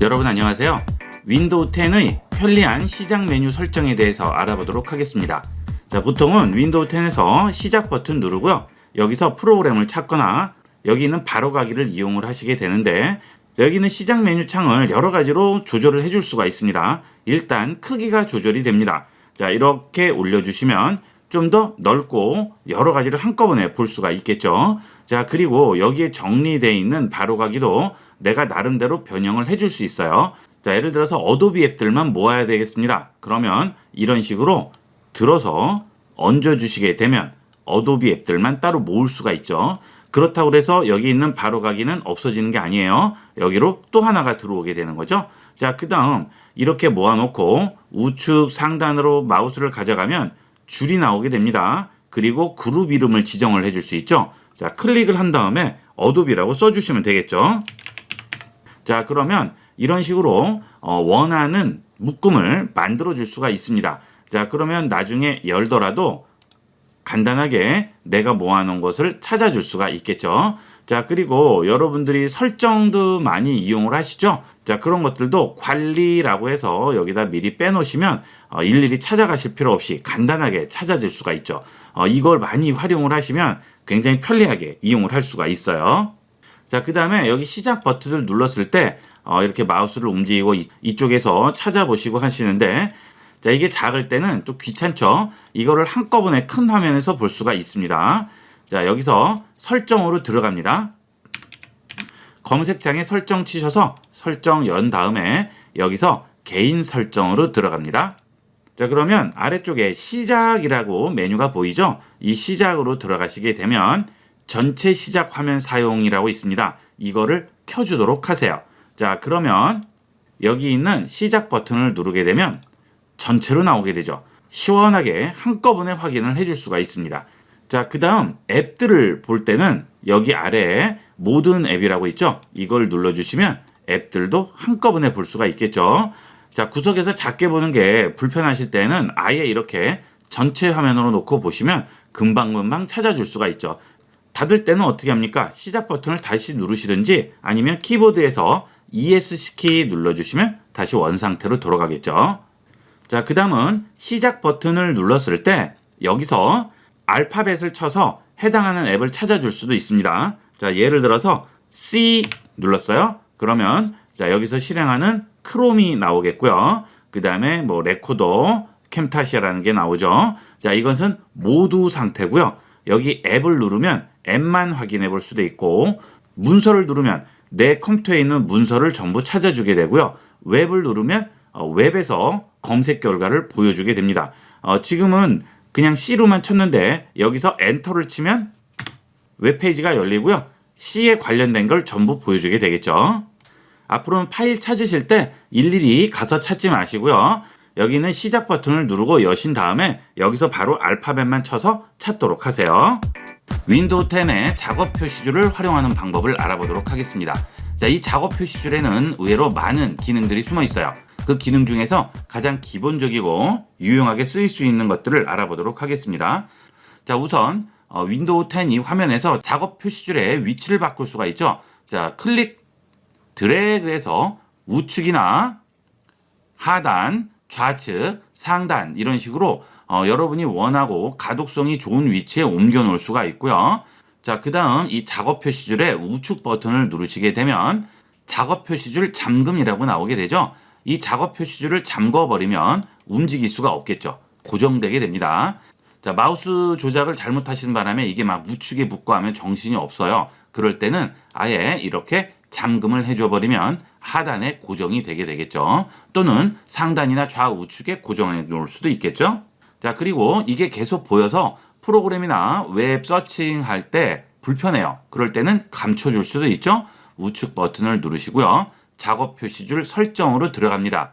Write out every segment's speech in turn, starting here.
여러분 안녕하세요. 윈도우 10의 편리한 시작 메뉴 설정에 대해서 알아보도록 하겠습니다. 자, 보통은 윈도우 10에서 시작 버튼 누르고요. 여기서 프로그램을 찾거나 여기 있는 바로 가기를 이용을 하시게 되는데 여기 있는 시작 메뉴 창을 여러 가지로 조절을 해줄 수가 있습니다. 일단 크기가 조절이 됩니다. 자, 이렇게 올려주시면 좀 더 넓고 여러 가지를 한꺼번에 볼 수가 있겠죠. 자, 그리고 여기에 정리되어 있는 바로 가기도 내가 나름대로 변형을 해줄 수 있어요. 자, 예를 들어서 어도비 앱들만 모아야 되겠습니다. 그러면 이런 식으로 들어서 얹어주시게 되면 어도비 앱들만 따로 모을 수가 있죠. 그렇다고 해서 여기 있는 바로가기는 없어지는 게 아니에요. 여기로 또 하나가 들어오게 되는 거죠. 자, 그 다음 이렇게 모아놓고 우측 상단으로 마우스를 가져가면 줄이 나오게 됩니다. 그리고 그룹 이름을 지정을 해줄 수 있죠. 자, 클릭을 한 다음에 어도비라고 써주시면 되겠죠. 자, 그러면 이런 식으로 어, 원하는 묶음을 만들어 줄 수가 있습니다. 자, 그러면 나중에 열더라도 간단하게 내가 모아놓은 것을 찾아줄 수가 있겠죠. 자, 그리고 여러분들이 설정도 많이 이용을 하시죠. 자, 그런 것들도 관리라고 해서 여기다 미리 빼놓으시면 어, 일일이 찾아가실 필요 없이 간단하게 찾아질 수가 있죠. 어, 이걸 많이 활용을 하시면 굉장히 편리하게 이용을 할 수가 있어요. 자, 그 다음에 여기 시작 버튼을 눌렀을 때 어, 이렇게 마우스를 움직이고 이, 이쪽에서 찾아보시고 하시는데 자, 이게 작을 때는 또 귀찮죠? 이거를 한꺼번에 큰 화면에서 볼 수가 있습니다. 자, 여기서 설정으로 들어갑니다. 검색창에 설정 치셔서 설정 연 다음에 여기서 개인 설정으로 들어갑니다. 자, 그러면 아래쪽에 시작이라고 메뉴가 보이죠? 이 시작으로 들어가시게 되면 전체 시작 화면 사용이라고 있습니다. 이거를 켜주도록 하세요. 자, 그러면 여기 있는 시작 버튼을 누르게 되면 전체로 나오게 되죠. 시원하게 한꺼번에 확인을 해줄 수가 있습니다. 자, 그 다음 앱들을 볼 때는 여기 아래에 모든 앱이라고 있죠. 이걸 눌러주시면 앱들도 한꺼번에 볼 수가 있겠죠. 자, 구석에서 작게 보는 게 불편하실 때는 아예 이렇게 전체 화면으로 놓고 보시면 금방금방 찾아줄 수가 있죠. 닫을 때는 어떻게 합니까? 시작 버튼을 다시 누르시든지 아니면 키보드에서 ESC 키 눌러주시면 다시 원 상태로 돌아가겠죠. 자, 그 다음은 시작 버튼을 눌렀을 때 여기서 알파벳을 쳐서 해당하는 앱을 찾아줄 수도 있습니다. 자, 예를 들어서 C 눌렀어요. 그러면 자, 여기서 실행하는 크롬이 나오겠고요. 그 다음에 뭐 레코더, 캠타시아라는 게 나오죠. 자, 이것은 모두 상태고요. 여기 앱을 누르면 앱만 확인해 볼 수도 있고 문서를 누르면 내 컴퓨터에 있는 문서를 전부 찾아주게 되고요. 웹을 누르면 어, 웹에서 검색 결과를 보여주게 됩니다. 어, 지금은 그냥 C로만 쳤는데 여기서 엔터를 치면 웹페이지가 열리고요. C에 관련된 걸 전부 보여주게 되겠죠. 앞으로는 파일 찾으실 때 일일이 가서 찾지 마시고요. 여기는 시작 버튼을 누르고 여신 다음에 여기서 바로 알파벳만 쳐서 찾도록 하세요. 윈도우 10의 작업 표시줄을 활용하는 방법을 알아보도록 하겠습니다. 자, 이 작업 표시줄에는 의외로 많은 기능들이 숨어 있어요. 그 기능 중에서 가장 기본적이고 유용하게 쓰일 수 있는 것들을 알아보도록 하겠습니다. 자, 우선 어, 윈도우 10이 화면에서 작업 표시줄의 위치를 바꿀 수가 있죠. 자, 클릭 드래그해서 우측이나 하단, 좌측, 상단 이런 식으로 어, 여러분이 원하고 가독성이 좋은 위치에 옮겨 놓을 수가 있고요. 자, 그 다음 이 작업 표시줄의 우측 버튼을 누르시게 되면 작업 표시줄 잠금이라고 나오게 되죠. 이 작업 표시줄을 잠궈 버리면 움직일 수가 없겠죠. 고정되게 됩니다. 자, 마우스 조작을 잘못하시는 바람에 이게 막 우측에 붙고 하면 정신이 없어요. 그럴 때는 아예 이렇게 잠금을 해줘 버리면 하단에 고정이 되게 되겠죠. 또는 상단이나 좌우측에 고정해 놓을 수도 있겠죠. 자, 그리고 이게 계속 보여서 프로그램이나 웹 서칭 할 때 불편해요. 그럴 때는 감춰줄 수도 있죠. 우측 버튼을 누르시고요. 작업 표시줄 설정으로 들어갑니다.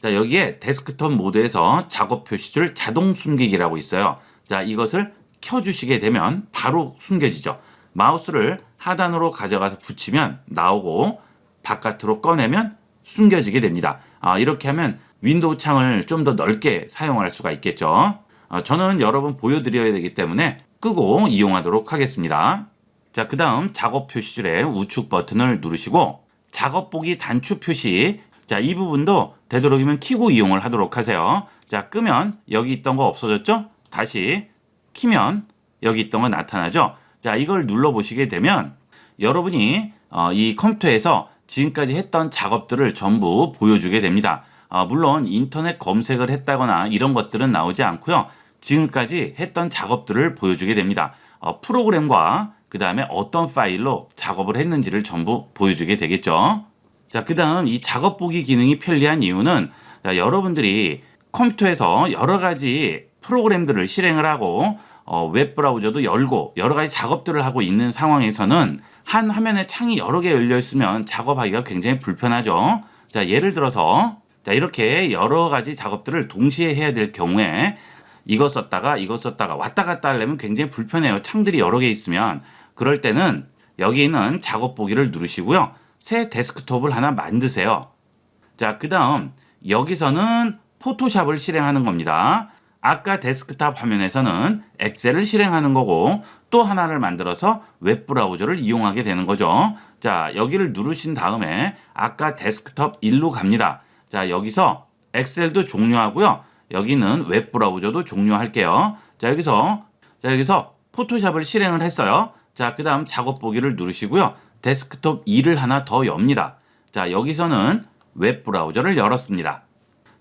자, 여기에 데스크톱 모드에서 작업 표시줄 자동 숨기기라고 있어요. 자, 이것을 켜주시게 되면 바로 숨겨지죠. 마우스를 하단으로 가져가서 붙이면 나오고 바깥으로 꺼내면 숨겨지게 됩니다. 아, 이렇게 하면 윈도우 창을 좀 더 넓게 사용할 수가 있겠죠. 아, 저는 여러분 보여드려야 되기 때문에 끄고 이용하도록 하겠습니다. 자, 그 다음 작업 표시줄의 우측 버튼을 누르시고 작업 보기 단추 표시 자, 이 부분도 되도록이면 키고 이용을 하도록 하세요. 자, 끄면 여기 있던 거 없어졌죠? 다시 키면 여기 있던 거 나타나죠? 자, 이걸 눌러 보시게 되면 여러분이 어, 이 컴퓨터에서 지금까지 했던 작업들을 전부 보여주게 됩니다. 아, 물론 인터넷 검색을 했다거나 이런 것들은 나오지 않고요. 지금까지 했던 작업들을 보여주게 됩니다. 어, 프로그램과 그 다음에 어떤 파일로 작업을 했는지를 전부 보여주게 되겠죠. 자, 그 다음 이 작업 보기 기능이 편리한 이유는 자, 여러분들이 컴퓨터에서 여러 가지 프로그램들을 실행을 하고 어, 웹 브라우저도 열고 여러 가지 작업들을 하고 있는 상황에서는 한 화면에 창이 여러 개 열려 있으면 작업하기가 굉장히 불편하죠. 자, 예를 들어서 자, 이렇게 여러 가지 작업들을 동시에 해야 될 경우에 이거 썼다가 이거 썼다가 왔다 갔다 하려면 굉장히 불편해요. 창들이 여러 개 있으면 그럴 때는 여기 있는 작업 보기를 누르시고요. 새 데스크톱을 하나 만드세요. 자, 그 다음 여기서는 포토샵을 실행하는 겁니다. 아까 데스크탑 화면에서는 엑셀을 실행하는 거고 또 하나를 만들어서 웹 브라우저를 이용하게 되는 거죠. 자, 여기를 누르신 다음에 아까 데스크톱 1로 갑니다. 자, 여기서 엑셀도 종료하고요. 여기는 웹 브라우저도 종료할게요. 자, 여기서 자, 여기서 포토샵을 실행을 했어요. 자, 그다음 작업 보기를 누르시고요. 데스크톱 2를 하나 더 엽니다. 자, 여기서는 웹 브라우저를 열었습니다.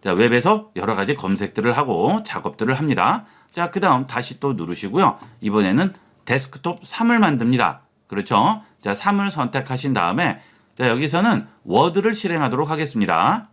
자, 웹에서 여러 가지 검색들을 하고 작업들을 합니다. 자, 그 다음 다시 또 누르시고요. 이번에는 데스크톱 3을 만듭니다. 그렇죠? 자, 3을 선택하신 다음에 자, 여기서는 워드를 실행하도록 하겠습니다.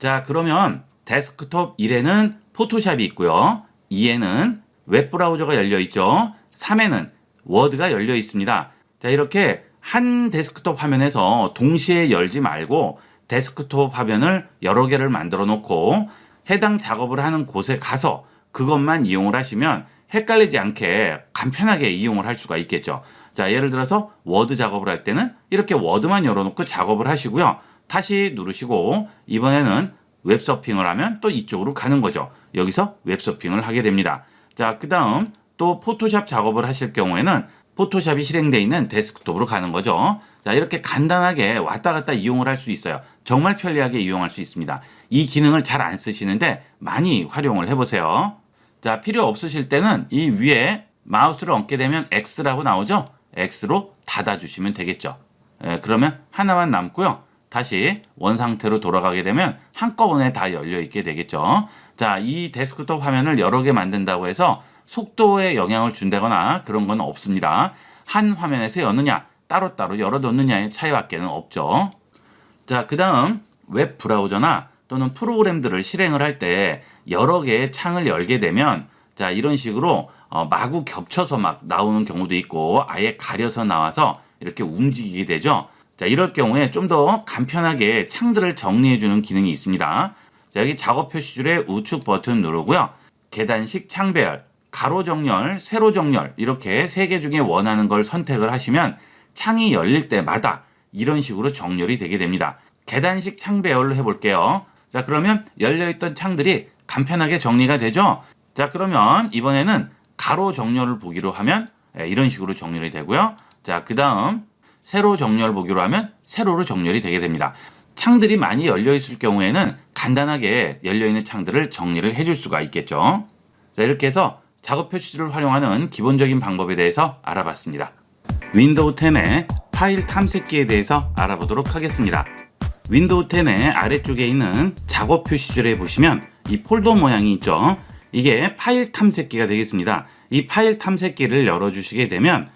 자, 그러면 데스크톱 1에는 포토샵이 있고요. 2에는 웹 브라우저가 열려 있죠. 3에는 워드가 열려 있습니다. 자, 이렇게 한 데스크톱 화면에서 동시에 열지 말고 데스크톱 화면을 여러 개를 만들어 놓고 해당 작업을 하는 곳에 가서 그것만 이용을 하시면 헷갈리지 않게 간편하게 이용을 할 수가 있겠죠. 자, 예를 들어서 워드 작업을 할 때는 이렇게 워드만 열어놓고 작업을 하시고요. 다시 누르시고 이번에는 웹서핑을 하면 또 이쪽으로 가는 거죠. 여기서 웹서핑을 하게 됩니다. 자, 그 다음 또 포토샵 작업을 하실 경우에는 포토샵이 실행되어 있는 데스크톱으로 가는 거죠. 자, 이렇게 간단하게 왔다 갔다 이용을 할 수 있어요. 정말 편리하게 이용할 수 있습니다. 이 기능을 잘 안 쓰시는데 많이 활용을 해보세요. 자, 필요 없으실 때는 이 위에 마우스를 얹게 되면 X라고 나오죠? X로 닫아주시면 되겠죠. 예, 그러면 하나만 남고요. 다시 원 상태로 돌아가게 되면 한꺼번에 다 열려 있게 되겠죠. 자, 이 데스크톱 화면을 여러 개 만든다고 해서 속도에 영향을 준다거나 그런 건 없습니다. 한 화면에서 여느냐, 따로따로 열어놓느냐의 차이밖에는 없죠. 자, 그 다음 웹 브라우저나 또는 프로그램들을 실행을 할 때 여러 개의 창을 열게 되면 자, 이런 식으로 어, 마구 겹쳐서 막 나오는 경우도 있고 아예 가려서 나와서 이렇게 움직이게 되죠. 자, 이럴 경우에 좀 더 간편하게 창들을 정리해 주는 기능이 있습니다. 자, 여기 작업 표시줄에 우측 버튼 누르고요. 계단식 창배열, 가로 정렬, 세로 정렬 이렇게 세 개 중에 원하는 걸 선택을 하시면 창이 열릴 때마다 이런 식으로 정렬이 되게 됩니다. 계단식 창 배열로 해볼게요. 자, 그러면 열려있던 창들이 간편하게 정리가 되죠? 자, 그러면 이번에는 가로 정렬을 보기로 하면 예, 이런 식으로 정렬이 되고요. 자, 그 다음 세로 정렬 보기로 하면 세로로 정렬이 되게 됩니다. 창들이 많이 열려 있을 경우에는 간단하게 열려 있는 창들을 정리를 해줄 수가 있겠죠. 자, 이렇게 해서 작업 표시줄을 활용하는 기본적인 방법에 대해서 알아봤습니다. 윈도우 10의 파일 탐색기에 대해서 알아보도록 하겠습니다. 윈도우 10의 아래쪽에 있는 작업 표시줄에 보시면 이 폴더 모양이 있죠. 이게 파일 탐색기가 되겠습니다. 이 파일 탐색기를 열어주시게 되면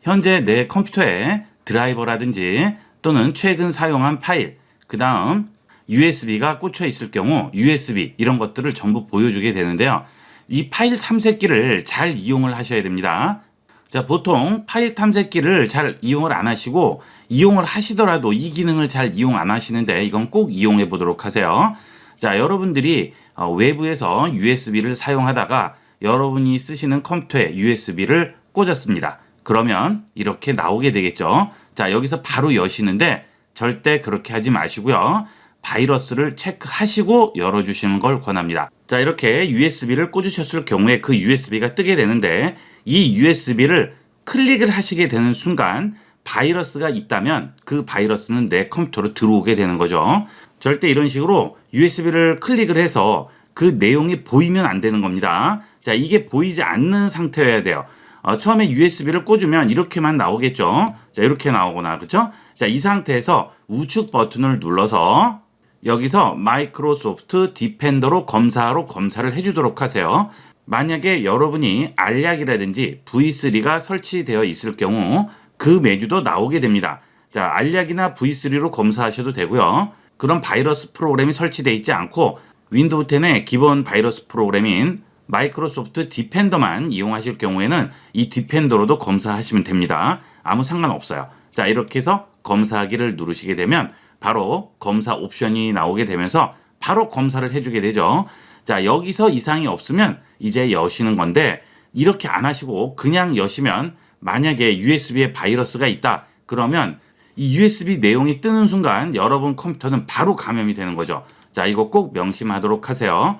현재 내 컴퓨터에 드라이버라든지 또는 최근 사용한 파일, 그 다음 USB가 꽂혀 있을 경우 USB 이런 것들을 전부 보여주게 되는데요. 이 파일 탐색기를 잘 이용을 하셔야 됩니다. 자, 보통 파일 탐색기를 잘 이용을 안 하시고 이용을 하시더라도 이 기능을 잘 이용 안 하시는데 이건 꼭 이용해 보도록 하세요. 자, 여러분들이 어, 외부에서 USB를 사용하다가 여러분이 쓰시는 컴퓨터에 USB를 꽂았습니다. 그러면 이렇게 나오게 되겠죠. 자, 여기서 바로 여시는데 절대 그렇게 하지 마시고요. 바이러스를 체크하시고 열어주시는 걸 권합니다. 자, 이렇게 USB를 꽂으셨을 경우에 그 USB가 뜨게 되는데 이 USB를 클릭을 하시게 되는 순간 바이러스가 있다면 그 바이러스는 내 컴퓨터로 들어오게 되는 거죠. 절대 이런 식으로 USB를 클릭을 해서 그 내용이 보이면 안 되는 겁니다. 자, 이게 보이지 않는 상태여야 돼요. 어, 처음에 USB를 꽂으면 이렇게만 나오겠죠. 자, 이렇게 나오거나, 그쵸? 자, 이 상태에서 우측 버튼을 눌러서 여기서 마이크로소프트 디펜더로 검사로 검사를 해주도록 하세요. 만약에 여러분이 알약이라든지 V3가 설치되어 있을 경우 그 메뉴도 나오게 됩니다. 자, 알약이나 V3로 검사하셔도 되고요. 그런 바이러스 프로그램이 설치되어 있지 않고 윈도우 10의 기본 바이러스 프로그램인 마이크로소프트 디펜더만 이용하실 경우에는 이 디펜더로도 검사하시면 됩니다. 아무 상관없어요. 자, 이렇게 해서 검사하기를 누르시게 되면 바로 검사 옵션이 나오게 되면서 바로 검사를 해주게 되죠. 자, 여기서 이상이 없으면 이제 여시는 건데 이렇게 안 하시고 그냥 여시면 만약에 USB에 바이러스가 있다. 그러면 이 USB 내용이 뜨는 순간 여러분 컴퓨터는 바로 감염이 되는 거죠. 자, 이거 꼭 명심하도록 하세요.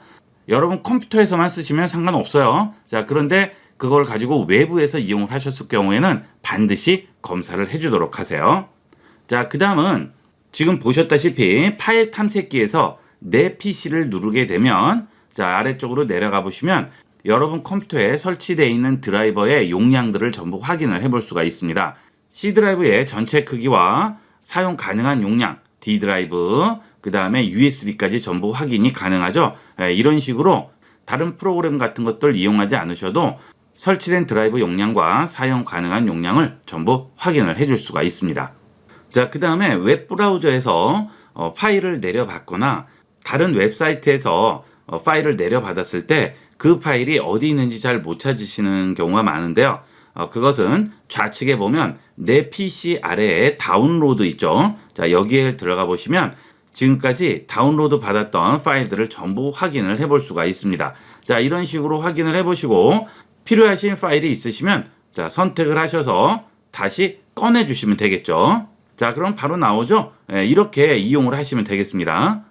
여러분 컴퓨터에서만 쓰시면 상관없어요. 자, 그런데 그걸 가지고 외부에서 이용을 하셨을 경우에는 반드시 검사를 해주도록 하세요. 자, 그 다음은 지금 보셨다시피 파일 탐색기에서 내 PC를 누르게 되면 자, 아래쪽으로 내려가 보시면 여러분 컴퓨터에 설치되어 있는 드라이버의 용량들을 전부 확인을 해볼 수가 있습니다. C 드라이브의 전체 크기와 사용 가능한 용량, D 드라이브, 그 다음에 USB까지 전부 확인이 가능하죠. 예, 이런 식으로 다른 프로그램 같은 것들 이용하지 않으셔도 설치된 드라이브 용량과 사용 가능한 용량을 전부 확인을 해줄 수가 있습니다. 자, 그 다음에 웹 브라우저에서 어, 파일을 내려받거나 다른 웹사이트에서 어, 파일을 내려받았을 때 그 파일이 어디 있는지 잘 못 찾으시는 경우가 많은데요. 어, 그것은 좌측에 보면 내 PC 아래에 다운로드 있죠. 자, 여기에 들어가 보시면 지금까지 다운로드 받았던 파일들을 전부 확인을 해볼 수가 있습니다. 자, 이런 식으로 확인을 해보시고 필요하신 파일이 있으시면 자, 선택을 하셔서 다시 꺼내 주시면 되겠죠. 자, 그럼 바로 나오죠? 예, 이렇게 이용을 하시면 되겠습니다.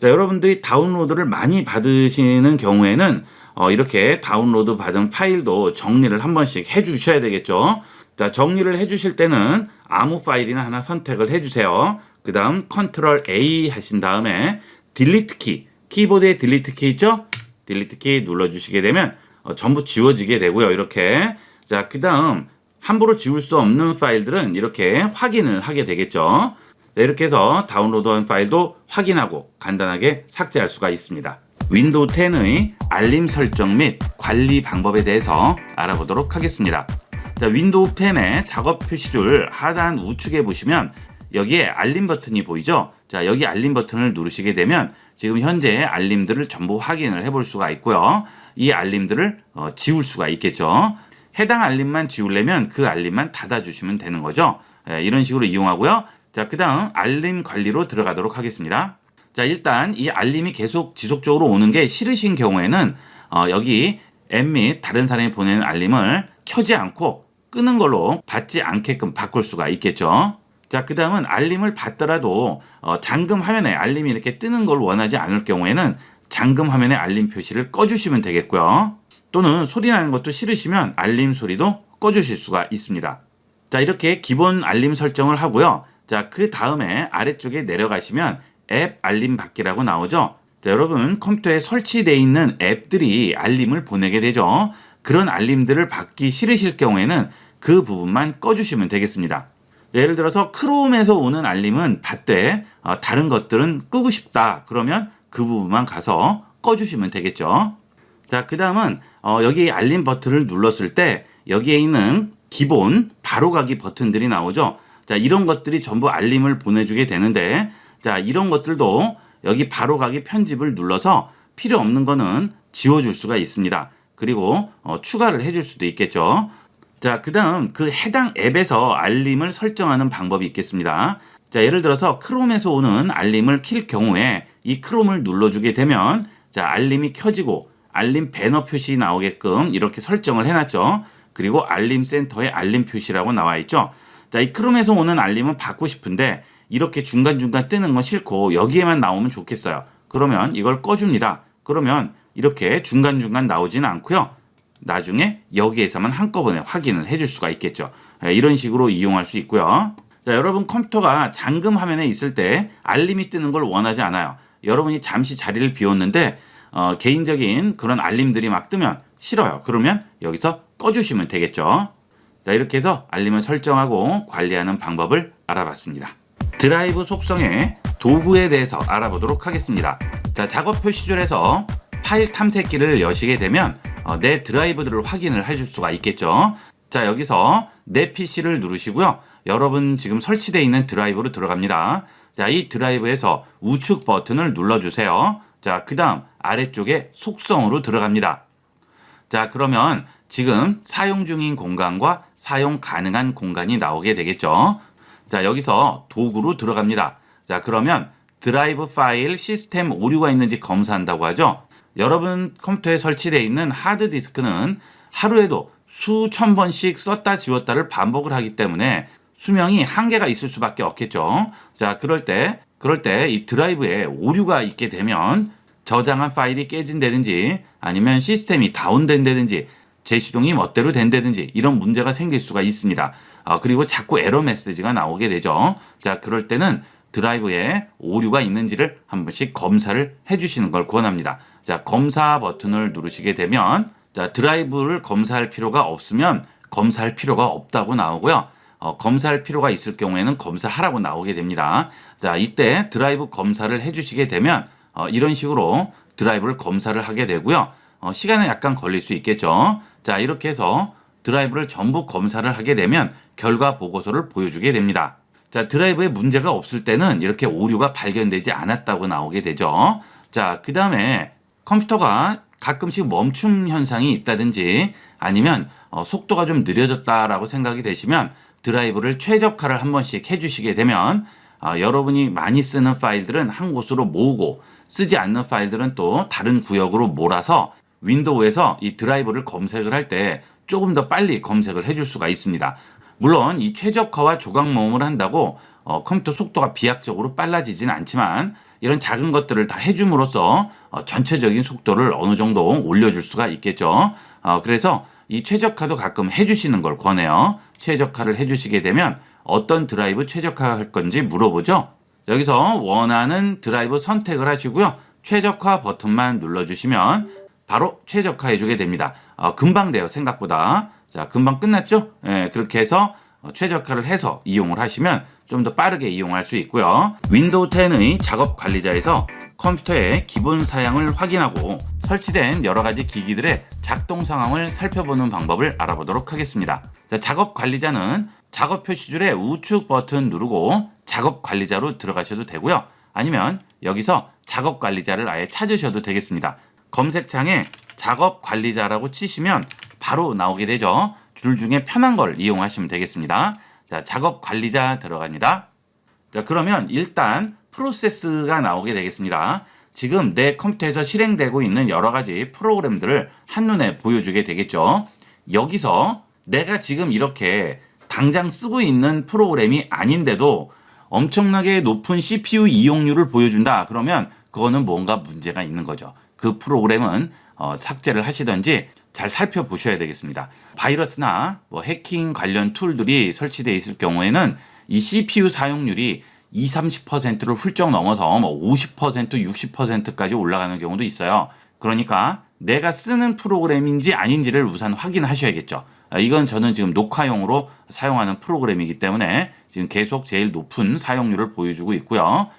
자, 여러분들이 다운로드를 많이 받으시는 경우에는 어, 이렇게 다운로드 받은 파일도 정리를 한 번씩 해 주셔야 되겠죠. 자, 정리를 해 주실 때는 아무 파일이나 하나 선택을 해 주세요. 그 다음 컨트롤 A 하신 다음에 딜리트 키, 키보드에 딜리트 키 있죠? 딜리트 키 눌러주시게 되면 어, 전부 지워지게 되고요. 이렇게. 자, 그 다음 함부로 지울 수 없는 파일들은 이렇게 확인을 하게 되겠죠. 자, 이렇게 해서 다운로드한 파일도 확인하고 간단하게 삭제할 수가 있습니다. 윈도우 10의 알림 설정 및 관리 방법에 대해서 알아보도록 하겠습니다. 자, 윈도우 10의 작업 표시줄 하단 우측에 보시면 여기에 알림 버튼이 보이죠? 자, 여기 알림 버튼을 누르시게 되면 지금 현재 알림들을 전부 확인을 해볼 수가 있고요. 이 알림들을 어, 지울 수가 있겠죠. 해당 알림만 지우려면 그 알림만 닫아주시면 되는 거죠. 예, 이런 식으로 이용하고요. 자, 그 다음 알림 관리로 들어가도록 하겠습니다. 자, 일단 이 알림이 계속 지속적으로 오는 게 싫으신 경우에는 어, 여기 앱 및 다른 사람이 보내는 알림을 켜지 않고 끄는 걸로 받지 않게끔 바꿀 수가 있겠죠. 자, 그 다음은 알림을 받더라도 어, 잠금 화면에 알림이 이렇게 뜨는 걸 원하지 않을 경우에는 잠금 화면에 알림 표시를 꺼주시면 되겠고요. 또는 소리 나는 것도 싫으시면 알림 소리도 꺼주실 수가 있습니다. 자, 이렇게 기본 알림 설정을 하고요. 자, 그 다음에 아래쪽에 내려가시면 앱 알림 받기라고 나오죠. 자, 여러분 컴퓨터에 설치되어 있는 앱들이 알림을 보내게 되죠. 그런 알림들을 받기 싫으실 경우에는 그 부분만 꺼주시면 되겠습니다. 예를 들어서 크롬에서 오는 알림은 받되 어, 다른 것들은 끄고 싶다. 그러면 그 부분만 가서 꺼주시면 되겠죠. 자, 그 다음은 어, 여기 알림 버튼을 눌렀을 때 여기에 있는 기본 바로가기 버튼들이 나오죠. 자, 이런 것들이 전부 알림을 보내주게 되는데 자, 이런 것들도 여기 바로가기 편집을 눌러서 필요 없는 거는 지워줄 수가 있습니다. 그리고 어, 추가를 해줄 수도 있겠죠. 자, 그 다음 그 해당 앱에서 알림을 설정하는 방법이 있겠습니다. 자, 예를 들어서 크롬에서 오는 알림을 킬 경우에 이 크롬을 눌러주게 되면 자, 알림이 켜지고 알림 배너 표시 나오게끔 이렇게 설정을 해놨죠. 그리고 알림 센터에 알림 표시라고 나와 있죠. 자, 이 크롬에서 오는 알림은 받고 싶은데 이렇게 중간중간 뜨는 건 싫고 여기에만 나오면 좋겠어요. 그러면 이걸 꺼줍니다. 그러면 이렇게 중간중간 나오지는 않고요. 나중에 여기에서만 한꺼번에 확인을 해줄 수가 있겠죠. 예, 이런 식으로 이용할 수 있고요. 자, 여러분 컴퓨터가 잠금 화면에 있을 때 알림이 뜨는 걸 원하지 않아요. 여러분이 잠시 자리를 비웠는데 어, 개인적인 그런 알림들이 막 뜨면 싫어요. 그러면 여기서 꺼주시면 되겠죠. 자, 이렇게 해서 알림을 설정하고 관리하는 방법을 알아봤습니다. 드라이브 속성의 도구에 대해서 알아보도록 하겠습니다. 자, 작업 표시줄에서 파일 탐색기를 여시게 되면 어, 내 드라이브들을 확인을 해줄 수가 있겠죠. 자, 여기서 내 PC를 누르시고요. 여러분 지금 설치되어 있는 드라이브로 들어갑니다. 자, 이 드라이브에서 우측 버튼을 눌러주세요. 자, 그 다음 아래쪽에 속성으로 들어갑니다. 자, 그러면 지금 사용 중인 공간과 사용 가능한 공간이 나오게 되겠죠. 자, 여기서 도구로 들어갑니다. 자, 그러면 드라이브 파일 시스템 오류가 있는지 검사한다고 하죠. 여러분 컴퓨터에 설치되어 있는 하드 디스크는 하루에도 수천 번씩 썼다 지웠다를 반복을 하기 때문에 수명이 한계가 있을 수밖에 없겠죠. 자, 그럴 때, 그럴 때 이 드라이브에 오류가 있게 되면 저장한 파일이 깨진다든지 아니면 시스템이 다운된다든지 재시동이 멋대로 된다든지 이런 문제가 생길 수가 있습니다. 아, 그리고 자꾸 에러 메시지가 나오게 되죠. 자, 그럴 때는 드라이브에 오류가 있는지를 한 번씩 검사를 해 주시는 걸 권합니다. 자, 검사 버튼을 누르시게 되면 자, 드라이브를 검사할 필요가 없으면 검사할 필요가 없다고 나오고요. 어, 검사할 필요가 있을 경우에는 검사하라고 나오게 됩니다. 자, 이때 드라이브 검사를 해주시게 되면 어, 이런 식으로 드라이브를 검사를 하게 되고요. 어, 시간은 약간 걸릴 수 있겠죠. 자, 이렇게 해서 드라이브를 전부 검사를 하게 되면 결과 보고서를 보여주게 됩니다. 자, 드라이브에 문제가 없을 때는 이렇게 오류가 발견되지 않았다고 나오게 되죠. 자, 그 다음에 컴퓨터가 가끔씩 멈춤 현상이 있다든지 아니면 어, 속도가 좀 느려졌다라고 생각이 되시면 드라이브를 최적화를 한 번씩 해주시게 되면 어, 여러분이 많이 쓰는 파일들은 한 곳으로 모으고 쓰지 않는 파일들은 또 다른 구역으로 몰아서 윈도우에서 이 드라이브를 검색을 할 때 조금 더 빨리 검색을 해줄 수가 있습니다. 물론 이 최적화와 조각 모음을 한다고 어, 컴퓨터 속도가 비약적으로 빨라지진 않지만 이런 작은 것들을 다 해줌으로써 어, 전체적인 속도를 어느 정도 올려줄 수가 있겠죠. 어, 그래서 이 최적화도 가끔 해주시는 걸 권해요. 최적화를 해주시게 되면 어떤 드라이브 최적화할 건지 물어보죠. 여기서 원하는 드라이브 선택을 하시고요. 최적화 버튼만 눌러주시면 바로 최적화해 주게 됩니다. 어, 금방 돼요, 생각보다. 자, 금방 끝났죠? 예, 그렇게 해서 어, 최적화를 해서 이용을 하시면 좀 더 빠르게 이용할 수 있고요. 윈도우 10의 작업 관리자에서 컴퓨터의 기본 사양을 확인하고 설치된 여러 가지 기기들의 작동 상황을 살펴보는 방법을 알아보도록 하겠습니다. 자, 작업 관리자는 작업 표시줄에 우측 버튼 누르고 작업 관리자로 들어가셔도 되고요. 아니면 여기서 작업 관리자를 아예 찾으셔도 되겠습니다. 검색창에 작업 관리자라고 치시면 바로 나오게 되죠. 줄 중에 편한 걸 이용하시면 되겠습니다. 자, 작업 관리자 들어갑니다. 자, 그러면 일단 프로세스가 나오게 되겠습니다. 지금 내 컴퓨터에서 실행되고 있는 여러 가지 프로그램들을 한눈에 보여주게 되겠죠. 여기서 내가 지금 이렇게 당장 쓰고 있는 프로그램이 아닌데도 엄청나게 높은 CPU 이용률을 보여준다. 그러면 그거는 뭔가 문제가 있는 거죠. 그 프로그램은 어, 삭제를 하시던지 잘 살펴보셔야 되겠습니다. 바이러스나 뭐 해킹 관련 툴들이 설치되어 있을 경우에는 이 CPU 사용률이 20, 30%를 훌쩍 넘어서 뭐 50%, 60%까지 올라가는 경우도 있어요. 그러니까 내가 쓰는 프로그램인지 아닌지를 우선 확인하셔야겠죠. 아, 이건 저는 지금 녹화용으로 사용하는 프로그램이기 때문에 지금 계속 제일 높은 사용률을 보여주고 있고요.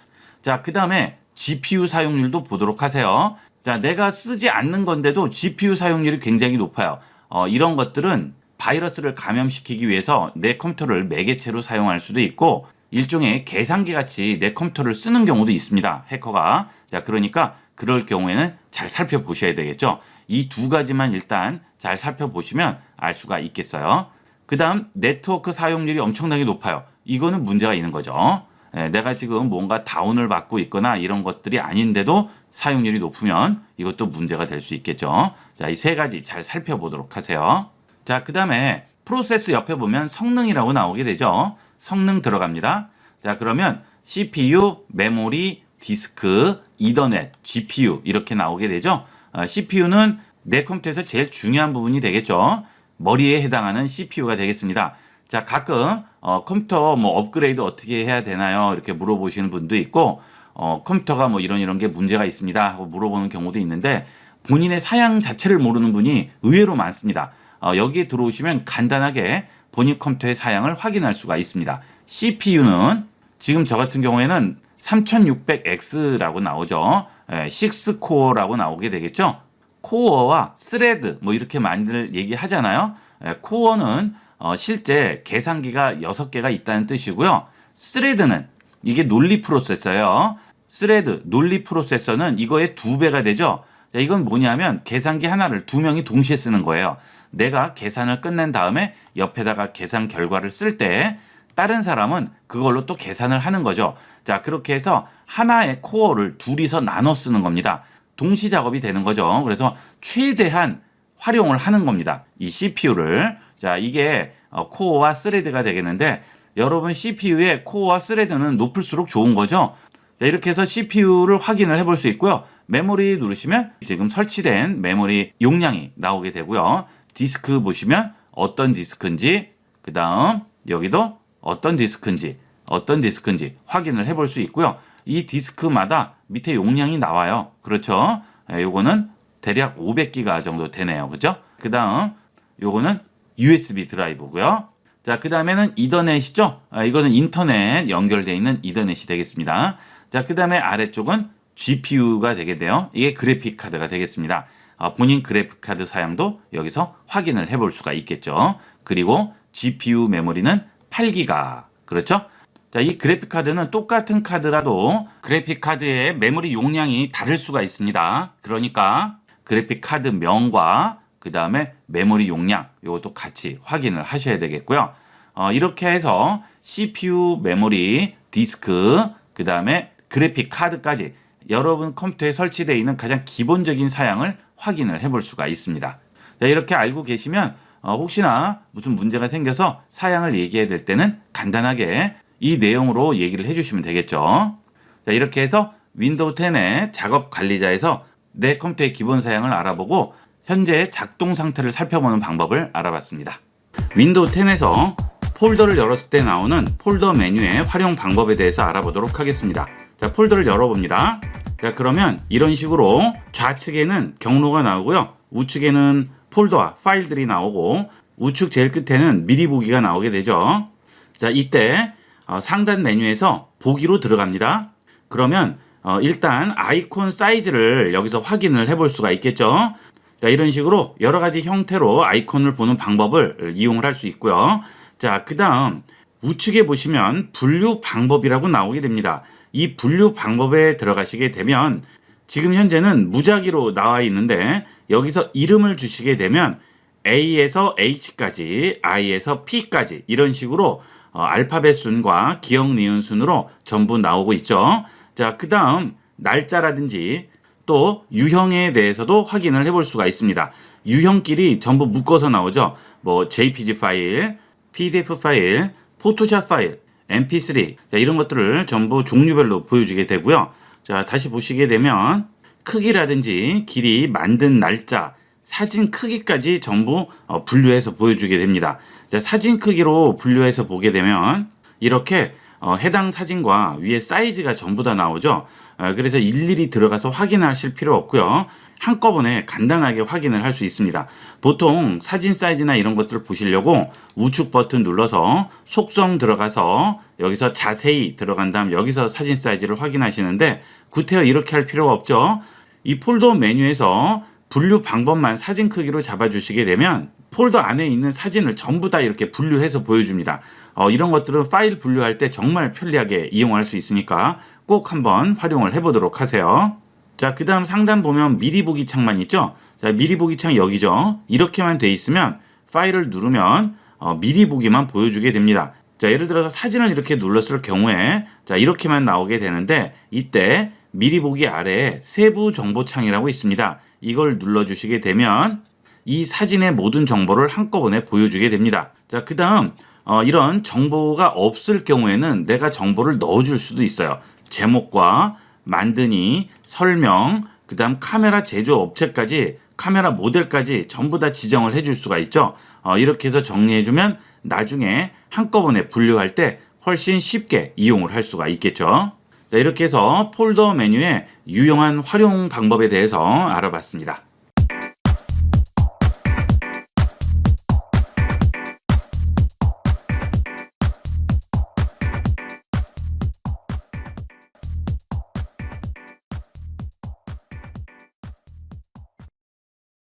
자, 그 다음에 GPU 사용률도 보도록 하세요. 자, 내가 쓰지 않는 건데도 GPU 사용률이 굉장히 높아요. 어, 이런 것들은 바이러스를 감염시키기 위해서 내 컴퓨터를 매개체로 사용할 수도 있고 일종의 계산기 같이 내 컴퓨터를 쓰는 경우도 있습니다. 해커가. 자, 그러니까 그럴 경우에는 잘 살펴보셔야 되겠죠. 이 두 가지만 일단 잘 살펴보시면 알 수가 있겠어요. 그 다음 네트워크 사용률이 엄청나게 높아요. 이거는 문제가 있는 거죠. 예, 내가 지금 뭔가 다운을 받고 있거나 이런 것들이 아닌데도 사용률이 높으면 이것도 문제가 될 수 있겠죠. 자, 이 세 가지 잘 살펴보도록 하세요. 자, 그 다음에 프로세스 옆에 보면 성능이라고 나오게 되죠. 성능 들어갑니다. 자, 그러면 CPU, 메모리, 디스크, 이더넷, GPU 이렇게 나오게 되죠. 어, CPU는 내 컴퓨터에서 제일 중요한 부분이 되겠죠. 머리에 해당하는 CPU가 되겠습니다. 자, 가끔 어, 컴퓨터 뭐 업그레이드 어떻게 해야 되나요? 이렇게 물어보시는 분도 있고 어, 컴퓨터가 뭐 이런 이런 게 문제가 있습니다 하고 물어보는 경우도 있는데 본인의 사양 자체를 모르는 분이 의외로 많습니다. 어, 여기에 들어오시면 간단하게 본인 컴퓨터의 사양을 확인할 수가 있습니다. CPU는 지금 저 같은 경우에는 3600X라고 나오죠. 예, 6코어라고 나오게 되겠죠. 코어와 스레드 뭐 이렇게 많이들 얘기하잖아요. 예, 코어는 어, 실제 계산기가 6개가 있다는 뜻이고요. 스레드는 이게 논리 프로세서예요. 스레드 논리 프로세서는 이거의 두 배가 되죠. 자, 이건 뭐냐면 계산기 하나를 두 명이 동시에 쓰는 거예요. 내가 계산을 끝낸 다음에 옆에다가 계산 결과를 쓸 때 다른 사람은 그걸로 또 계산을 하는 거죠. 자, 그렇게 해서 하나의 코어를 둘이서 나눠 쓰는 겁니다. 동시 작업이 되는 거죠. 그래서 최대한 활용을 하는 겁니다. 이 CPU를. 자, 이게 어, 코어와 스레드가 되겠는데 여러분 CPU의 코어와 스레드는 높을수록 좋은 거죠. 자, 이렇게 해서 CPU를 확인을 해볼 수 있고요. 메모리 누르시면 지금 설치된 메모리 용량이 나오게 되고요. 디스크 보시면 어떤 디스크인지, 그 다음 여기도 어떤 디스크인지, 어떤 디스크인지 확인을 해볼 수 있고요. 이 디스크마다 밑에 용량이 나와요. 그렇죠? 예, 요거는 대략 500기가 정도 되네요. 그죠? 그 다음 요거는 USB 드라이브고요. 자, 그 다음에는 이더넷이죠? 아, 이거는 인터넷 연결되어 있는 이더넷이 되겠습니다. 자, 그 다음에 아래쪽은 GPU가 되게 돼요. 이게 그래픽 카드가 되겠습니다. 아, 본인 그래픽 카드 사양도 여기서 확인을 해볼 수가 있겠죠. 그리고 GPU 메모리는 8기가. 그렇죠? 자, 이 그래픽 카드는 똑같은 카드라도 그래픽 카드의 메모리 용량이 다를 수가 있습니다. 그러니까 그래픽 카드 명과 그 다음에 메모리 용량 이것도 같이 확인을 하셔야 되겠고요. 어, 이렇게 해서 CPU 메모리 디스크 그 다음에 그래픽 카드까지 여러분 컴퓨터에 설치되어 있는 가장 기본적인 사양을 확인을 해볼 수가 있습니다. 자, 이렇게 알고 계시면 어, 혹시나 무슨 문제가 생겨서 사양을 얘기해야 될 때는 간단하게 이 내용으로 얘기를 해주시면 되겠죠. 자, 이렇게 해서 윈도우 10의 작업 관리자에서 내 컴퓨터의 기본 사양을 알아보고 현재 작동 상태를 살펴보는 방법을 알아봤습니다. 윈도우 10에서 폴더를 열었을 때 나오는 폴더 메뉴의 활용 방법에 대해서 알아보도록 하겠습니다. 자, 폴더를 열어봅니다. 자, 그러면 이런 식으로 좌측에는 경로가 나오고요. 우측에는 폴더와 파일들이 나오고 우측 제일 끝에는 미리 보기가 나오게 되죠. 자, 이때 어, 상단 메뉴에서 보기로 들어갑니다. 그러면 어, 일단 아이콘 사이즈를 여기서 확인을 해볼 수가 있겠죠. 자, 이런 식으로 여러 가지 형태로 아이콘을 보는 방법을 이용을 할 수 있고요. 자, 그 다음 우측에 보시면 분류 방법이라고 나오게 됩니다. 이 분류 방법에 들어가시게 되면 지금 현재는 무작위로 나와 있는데 여기서 이름을 주시게 되면 A에서 H까지, I에서 P까지 이런 식으로 어, 알파벳 순과 기억 니은 순으로 전부 나오고 있죠. 자, 그 다음 날짜라든지 또 유형에 대해서도 확인을 해볼 수가 있습니다. 유형끼리 전부 묶어서 나오죠. 뭐 JPG 파일, PDF 파일, 포토샵 파일, MP3 자, 이런 것들을 전부 종류별로 보여주게 되고요. 자 다시 보시게 되면 크기라든지 길이 만든 날짜 사진 크기까지 전부 어, 분류해서 보여주게 됩니다. 자, 사진 크기로 분류해서 보게 되면 이렇게 어, 해당 사진과 위에 사이즈가 전부 다 나오죠. 어, 그래서 일일이 들어가서 확인하실 필요 없고요. 한꺼번에 간단하게 확인을 할 수 있습니다. 보통 사진 사이즈나 이런 것들을 보시려고 우측 버튼 눌러서 속성 들어가서 여기서 자세히 들어간 다음 여기서 사진 사이즈를 확인하시는데 구태여 이렇게 할 필요가 없죠. 이 폴더 메뉴에서 분류 방법만 사진 크기로 잡아주시게 되면 폴더 안에 있는 사진을 전부 다 이렇게 분류해서 보여줍니다. 어, 이런 것들은 파일 분류할 때 정말 편리하게 이용할 수 있으니까 꼭 한번 활용을 해보도록 하세요. 자, 그 다음 상단 보면 미리 보기 창만 있죠? 자, 미리 보기 창 여기죠? 이렇게만 돼 있으면 파일을 누르면 어, 미리 보기만 보여주게 됩니다. 자, 예를 들어서 사진을 이렇게 눌렀을 경우에 자, 이렇게만 나오게 되는데 이때 미리 보기 아래에 세부 정보 창이라고 있습니다. 이걸 눌러주시게 되면 이 사진의 모든 정보를 한꺼번에 보여주게 됩니다. 자, 그 다음, 어, 이런 정보가 없을 경우에는 내가 정보를 넣어줄 수도 있어요. 제목과 만드니, 설명, 그 다음 카메라 제조 업체까지, 카메라 모델까지 전부 다 지정을 해줄 수가 있죠. 어, 이렇게 해서 정리해주면 나중에 한꺼번에 분류할 때 훨씬 쉽게 이용을 할 수가 있겠죠. 자, 이렇게 해서 폴더 메뉴의 유용한 활용 방법에 대해서 알아봤습니다.